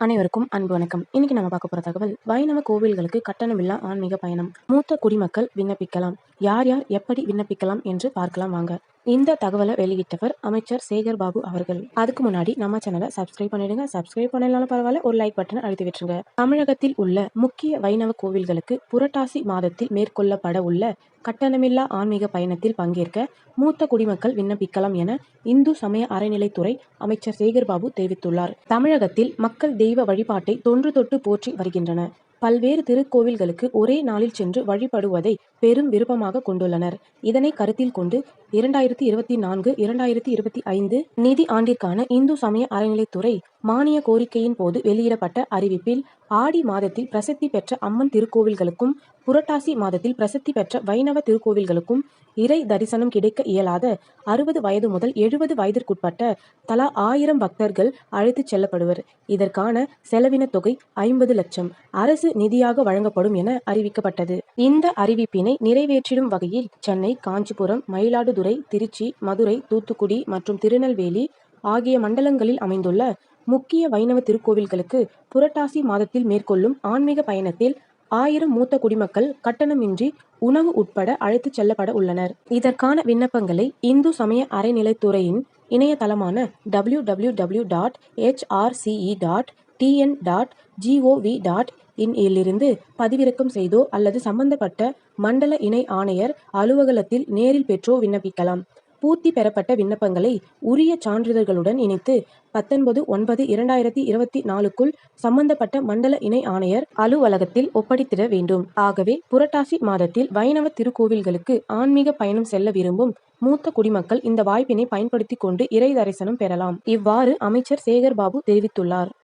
அனைவருக்கும் அன்பு வணக்கம். இன்னைக்கு நம்ம பார்க்க போற தகவல் வைணவ கோவில்களுக்கு கட்டணமில்லா ஆன்மீக பயணம். மூத்த குடிமக்கள் விண்ணப்பிக்கலாம். யார் யார் எப்படி விண்ணப்பிக்கலாம் என்று பார்க்கலாம் வாங்க. இந்த தகவலை வெளியிட்டவர் அமைச்சர் சேகர் பாபு அவர்கள். அதுக்கு முன்னாடி நம்ம சேனலை சப்ஸ்கிரைப் பண்ணிடுங்க. சப்ஸ்கிரைப் பண்ணலாம் பரவாயில்ல ஒரு லைக் பட்டனை அழுத்தி விட்டுருங்க தமிழகத்தில் உள்ள முக்கிய வைணவ கோவில்களுக்கு புரட்டாசி மாதத்தில் மேற்கொள்ளப்பட உள்ள கட்டணமில்லா ஆன்மீக பயணத்தில் பங்கேற்க மூத்த குடிமக்கள் விண்ணப்பிக்கலாம் என இந்து சமய அறநிலைத்துறை அமைச்சர் சேகர் பாபு தெரிவித்துள்ளார். தமிழகத்தில் மக்கள் தெய்வ வழிபாட்டை தொன்று தொட்டு போற்றி வருகின்றன பல்வேறு திருக்கோவில்களுக்கு ஒரே நாளில் சென்று வழிபடுவதை பெரும் விருப்பமாக கொண்டுள்ளனர். இதனை கருத்தில் கொண்டு இரண்டாயிரத்தி இருபத்தி நான்கு இரண்டாயிரத்தி இருபத்தி ஐந்து நிதி ஆண்டிற்கான இந்து சமய அறநிலைத்துறை மானிய கோரிக்கையின் போது வெளியிடப்பட்ட அறிவிப்பில் ஆடி மாதத்தில் பிரசித்தி பெற்ற அம்மன் திருக்கோவில்களுக்கும் புரட்டாசி மாதத்தில் பிரசித்தி பெற்ற வைணவ திருக்கோவில்களுக்கும் இறை தரிசனம் கிடைக்க இயலாத அறுபது வயது முதல் எழுபது வயதிற்குட்பட்ட தலா ஆயிரம் பக்தர்கள் அழைத்துச் செல்லப்படுவர். இதற்கான செலவின தொகை ஐம்பது லட்சம். அரசு நிதியாக வழங்கப்படும் என அறிவிக்கப்பட்டது. இந்த அறிவிப்பினை நிறைவேற்றிடும் வகையில் சென்னை காஞ்சிபுரம் மயிலாடுதுறை திருச்சி மதுரை தூத்துக்குடி மற்றும் திருநெல்வேலி ஆகிய மண்டலங்களில் அமைந்துள்ள முக்கிய வைணவ திருக்கோவில்களுக்கு புரட்டாசி மாதத்தில் மேற்கொள்ளும் ஆன்மீக பயணத்தில் ஆயிரம் மூத்த குடிமக்கள் கட்டணமின்றி உணவு உட்பட அழைத்துச் செல்லப்பட உள்ளனர். இதற்கான விண்ணப்பங்களை இந்து சமய அறநிலைத்துறையின் இணையதளமான W W W dot HRCE dot TN dot GOV dot இன்இலிருந்து பதிவிறக்கம் செய்தோ அல்லது சம்பந்தப்பட்ட மண்டல இணை ஆணையர் அலுவலகத்தில் நேரில் பெற்றோ விண்ணப்பிக்கலாம். பூர்த்தி பெறப்பட்ட விண்ணப்பங்களை உரிய சான்றிதழ்களுடன் இணைத்து பத்தொன்பது ஒன்பது இரண்டாயிரத்தி இருபத்தி நாலுக்குள் சம்பந்தப்பட்ட மண்டல இணை ஆணையர் அலுவலகத்தில் ஒப்படைத்திட வேண்டும். ஆகவே புரட்டாசி மாதத்தில் வைணவ திருக்கோவில்களுக்கு ஆன்மீக பயணம் செல்ல விரும்பும் மூத்த குடிமக்கள் இந்த வாய்ப்பினை பயன்படுத்திக் கொண்டு இறை தரிசனம் பெறலாம். இவ்வாறு அமைச்சர் சேகர் பாபு தெரிவித்துள்ளார்.